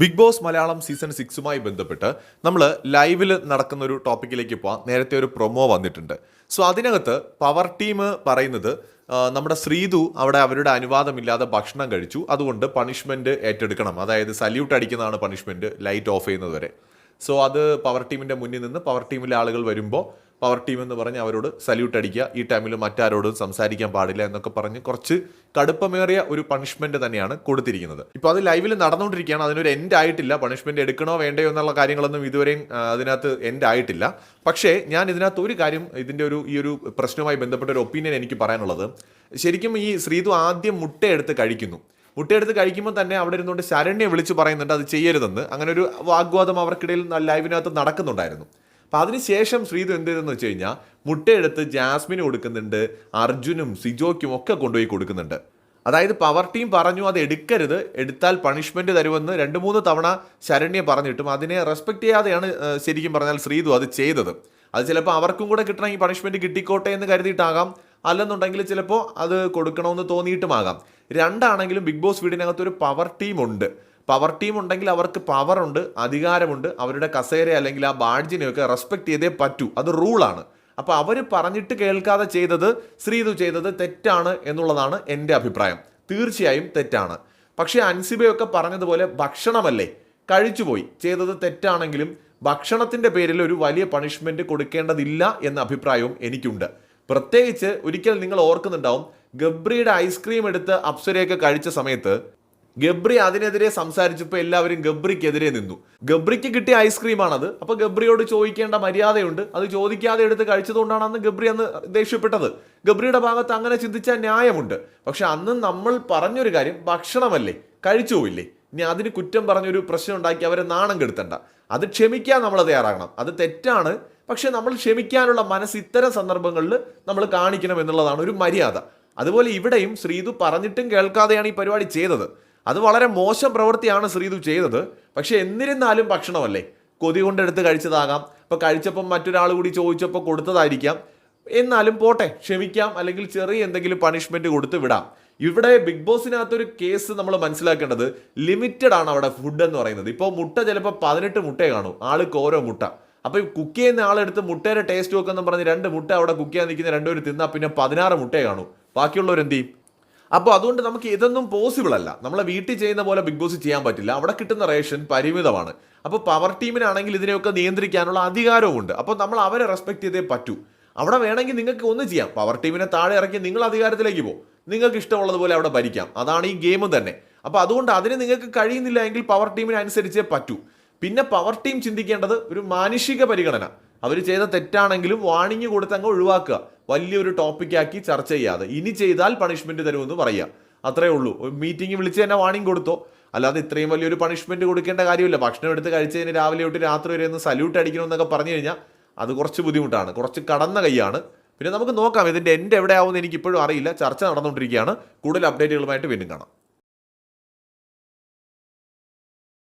Big Boss Malayalam season സിക്സുമായി ബന്ധപ്പെട്ട് നമ്മൾ ലൈവിൽ നടക്കുന്ന ഒരു ടോപ്പിക്കിലേക്ക് പോവാം. നേരത്തെ ഒരു പ്രൊമോ വന്നിട്ടുണ്ട്. സോ അതിനകത്ത് പവർ ടീം പറയുന്നത് നമ്മുടെ ശ്രീതു അവിടെ അവരുടെ അനുവാദമില്ലാതെ ഭക്ഷണം കഴിച്ചു. അതുകൊണ്ട് പണിഷ്മെന്റ് ഏറ്റെടുക്കണം. അതായത് സല്യൂട്ട് അടിക്കുന്നതാണ് പണിഷ്മെന്റ് ലൈറ്റ് ഓഫ് ചെയ്യുന്നത് വരെ. സോ അത് പവർ ടീമിന്റെ മുന്നിൽ നിന്ന് പവർ ടീമിലെ ആളുകൾ വരുമ്പോൾ പവർ ടീം എന്ന് പറഞ്ഞ് അവരോട് സല്യൂട്ട് അടിക്കുക. ഈ ടൈമിൽ മറ്റാരോടും സംസാരിക്കാൻ പാടില്ല എന്നൊക്കെ പറഞ്ഞ് കുറച്ച് കടുപ്പമേറിയ ഒരു പണിഷ്മെന്റ് തന്നെയാണ് കൊടുത്തിരിക്കുന്നത്. ഇപ്പോൾ അത് ലൈവിൽ നടന്നുകൊണ്ടിരിക്കുകയാണ് അതിനൊരു എൻഡ് ആയിട്ടില്ല. പണിഷ്മെന്റ് എടുക്കണോ വേണ്ടയോ എന്നുള്ള കാര്യങ്ങളൊന്നും ഇതുവരെയും അതിനകത്ത് എൻഡ് ആയിട്ടില്ല. പക്ഷേ ഞാൻ ഇതിനകത്ത് ഒരു കാര്യം ഇതിന്റെ ഒരു ഈ ഒരു പ്രശ്നവുമായി ബന്ധപ്പെട്ട ഒരു ഒപ്പീനിയൻ എനിക്ക് പറയാനുള്ളത്. ശരിക്കും ഈ ശ്രീതു ആദ്യം മുട്ടയെടുത്ത് കഴിക്കുന്നു. മുട്ടയെടുത്ത് കഴിക്കുമ്പോൾ തന്നെ അവിടെ ഇരുന്നുകൊണ്ട് ശരണ്യെ വിളിച്ച് പറയുന്നുണ്ട് അത് ചെയ്യരുതെന്ന്. അങ്ങനെ ഒരു വാഗ്വാദം അവർക്കിടയിൽ ലൈവിനകത്ത് നടക്കുന്നുണ്ടായിരുന്നു. അപ്പം അതിനുശേഷം ശ്രീതു എന്ത് ചെയ്തെന്ന് വെച്ച് കഴിഞ്ഞാൽ മുട്ടയെടുത്ത് ജാസ്മിന് കൊടുക്കുന്നുണ്ട് അർജുനും സിജോയ്ക്കും ഒക്കെ കൊണ്ടുപോയി കൊടുക്കുന്നുണ്ട്. അതായത് പവർ ടീം പറഞ്ഞു അത് എടുക്കരുത് എടുത്താൽ പണിഷ്മെന്റ് തരുമെന്ന് രണ്ട് മൂന്ന് തവണ ശരണ്യെ പറഞ്ഞിട്ടും അതിനെ റെസ്പെക്ട് ചെയ്യാതെയാണ് ശരിക്കും പറഞ്ഞാൽ ശ്രീതു അത് ചെയ്തത്. അത് ചിലപ്പോൾ അവർക്കും കൂടെ കിട്ടണമെങ്കിൽ പണിഷ്മെന്റ് കിട്ടിക്കോട്ടെ എന്ന് കരുതിയിട്ടാകാം. അല്ലെന്നുണ്ടെങ്കിൽ ചിലപ്പോൾ അത് കൊടുക്കണമെന്ന് തോന്നിയിട്ടുമാകാം. രണ്ടാണെങ്കിലും ബിഗ് ബോസ് വീടിനകത്ത് ഒരു പവർ ടീമുണ്ട് പവർ ടീം ഉണ്ടെങ്കിൽ അവർക്ക് പവറുണ്ട് അധികാരമുണ്ട്. അവരുടെ കസേര അല്ലെങ്കിൽ ആ ബാഡ്ജിനെയൊക്കെ റെസ്പെക്ട് ചെയ്തേ പറ്റൂ. അത് റൂളാണ് അപ്പോൾ അവർ പറഞ്ഞിട്ട് കേൾക്കാതെ ചെയ്തത് ശ്രീതു ചെയ്തത് തെറ്റാണ് എന്നുള്ളതാണ് എന്റെ അഭിപ്രായം. തീർച്ചയായും തെറ്റാണ്. പക്ഷേ അൻസിബയൊക്കെ പറഞ്ഞതുപോലെ ഭക്ഷണമല്ലേ? കഴിച്ചുപോയി. ചെയ്തത് തെറ്റാണെങ്കിലും ഭക്ഷണത്തിന്റെ പേരിൽ ഒരു വലിയ പണിഷ്മെന്റ് കൊടുക്കേണ്ടതില്ല എന്ന അഭിപ്രായവും എനിക്കുണ്ട്. പ്രത്യേകിച്ച് ഒരിക്കൽ നിങ്ങൾ ഓർക്കുന്നുണ്ടാവും ഗബ്രിയുടെ ഐസ്ക്രീം എടുത്ത് അപ്സരയൊക്കെ കഴിച്ച സമയത്ത് ഗബ്രി അതിനെതിരെ സംസാരിച്ചപ്പോൾ എല്ലാവരും ഗബ്രിക്കെതിരെ നിന്നു. ഗബ്രിക്ക് കിട്ടിയ ഐസ്ക്രീമാണത് അപ്പോൾ ഗബ്രിയോട് ചോദിക്കേണ്ട മര്യാദയുണ്ട്. അത് ചോദിക്കാതെ എടുത്ത് കഴിച്ചതുകൊണ്ടാണ് അന്ന് ഗബ്രി അന്ന് ദേഷ്യപ്പെട്ടത്. ഗബ്രിയുടെ ഭാഗത്ത് അങ്ങനെ ചിന്തിച്ച ന്യായമുണ്ട്. പക്ഷെ അന്ന് നമ്മൾ പറഞ്ഞൊരു കാര്യം ഭക്ഷണമല്ലേ? കഴിച്ചു പോയില്ലേ ഇനി അതിന് കുറ്റം പറഞ്ഞൊരു പ്രശ്നം ഉണ്ടാക്കി അവരെ നാണം കെടുത്തണ്ട. അത് ക്ഷമിക്കാൻ നമ്മൾ തയ്യാറാകണം. അത് തെറ്റാണ്. പക്ഷേ നമ്മൾ ക്ഷമിക്കാനുള്ള മനസ്സ് ഇത്തരം സന്ദർഭങ്ങളിൽ നമ്മൾ കാണിക്കണം എന്നുള്ളതാണ് ഒരു മര്യാദ. അതുപോലെ ഇവിടെയും ശ്രീതു പറഞ്ഞിട്ടും കേൾക്കാതെയാണ് ഈ പരിപാടി ചെയ്തത്. അത് വളരെ മോശം പ്രവൃത്തിയാണ് ശ്രീതു ചെയ്തത്. പക്ഷേ എന്നിരുന്നാലും ഭക്ഷണമല്ലേ? കൊതി കൊണ്ടെടുത്ത് കഴിച്ചതാകാം. ഇപ്പോൾ കഴിച്ചപ്പം മറ്റൊരാൾ കൂടി ചോദിച്ചപ്പോൾ കൊടുത്തതായിരിക്കാം. എന്നാലും പോട്ടെ ക്ഷമിക്കാം. അല്ലെങ്കിൽ ചെറിയ എന്തെങ്കിലും പണിഷ്മെന്റ് കൊടുത്ത് വിടാം. ഇവിടെ ബിഗ് ബോസിനകത്തൊരു കേസ് നമ്മൾ മനസ്സിലാക്കേണ്ടത് ലിമിറ്റഡ് ആണ് അവിടെ ഫുഡ് എന്ന് പറയുന്നത്. ഇപ്പോൾ മുട്ട ചിലപ്പോൾ പതിനെട്ട് മുട്ടയെ കാണും. ആൾക്ക് ഓരോ മുട്ട. അപ്പോൾ ഈ കുക്ക് ചെയ്യുന്ന ആളെടുത്ത് മുട്ടയുടെ ടേസ്റ്റ് നോക്കെന്ന് പറഞ്ഞ് രണ്ട് മുട്ട അവിടെ കുക്ക് ചെയ്യാൻ നിൽക്കുന്ന രണ്ടുപേർ തിന്നാൽ പിന്നെ പതിനാറ് മുട്ടയെ കാണും. ബാക്കിയുള്ളവർ എന്ത് ചെയ്യും? അപ്പോൾ അതുകൊണ്ട് നമുക്ക് ഇതൊന്നും പോസിബിൾ അല്ല. നമ്മളെ വീട്ടിൽ ചെയ്യുന്ന പോലെ ബിഗ് ബോസ് ചെയ്യാൻ പറ്റില്ല. അവിടെ കിട്ടുന്ന റേഷൻ പരിമിതമാണ്. അപ്പോൾ പവർ ടീമിനാണെങ്കിൽ ഇതിനെയൊക്കെ നിയന്ത്രിക്കാനുള്ള അധികാരവുമുണ്ട്. അപ്പോൾ നമ്മൾ അവരെ റെസ്പെക്ട് ചെയ്തേ പറ്റൂ. അവിടെ വേണമെങ്കിൽ നിങ്ങൾക്ക് ഒന്ന് ചെയ്യാം. പവർ ടീമിനെ താഴെ ഇറക്കി നിങ്ങൾ അധികാരത്തിലേക്ക് പോകും നിങ്ങൾക്ക് ഇഷ്ടമുള്ളതുപോലെ അവിടെ ഭരിക്കാം. അതാണ് ഈ ഗെയിം തന്നെ. അപ്പോൾ അതുകൊണ്ട് അതിന് നിങ്ങൾക്ക് കഴിയുന്നില്ല എങ്കിൽ പവർ ടീമിനെ അനുസരിച്ചേ പറ്റൂ. പിന്നെ പവർ ടീം ചിന്തിക്കേണ്ടത് ഒരു മാനുഷിക പരിഗണന. അവർ ചെയ്ത തെറ്റാണെങ്കിലും വാണിംഗ് കൊടുത്ത് അങ്ങ് ഒഴിവാക്കുക. വലിയൊരു ടോപ്പിക്കാക്കി ചർച്ച ചെയ്യാതെ. ഇനി ചെയ്താൽ പണിഷ്മെന്റ് തരുമെന്ന് പറയുക. അത്രേ ഉള്ളൂ. മീറ്റിംഗ് വിളിച്ച് തന്നെ വാണിംഗ് കൊടുത്തോ? അല്ലാതെ ഇത്രയും വലിയൊരു പണിഷ്മെന്റ് കൊടുക്കേണ്ട കാര്യമില്ല. ഭക്ഷണം എടുത്ത് കഴിച്ചതിന് രാവിലെ തൊട്ട് രാത്രി വരെ ഒന്ന് സല്യൂട്ട് അടിക്കണമെന്നൊക്കെ പറഞ്ഞു കഴിഞ്ഞാൽ അത് കുറച്ച് ബുദ്ധിമുട്ടാണ്. കുറച്ച് കടന്ന കൈയാണ്. പിന്നെ നമുക്ക് നോക്കാം ഇതിന്റെ എൻഡ് എവിടെയാവുമെന്ന് എനിക്ക് ഇപ്പോഴും അറിയില്ല. ചർച്ച നടന്നുകൊണ്ടിരിക്കുകയാണ്. കൂടുതൽ അപ്ഡേറ്റുകളുമായിട്ട് വീണ്ടും കാണാം.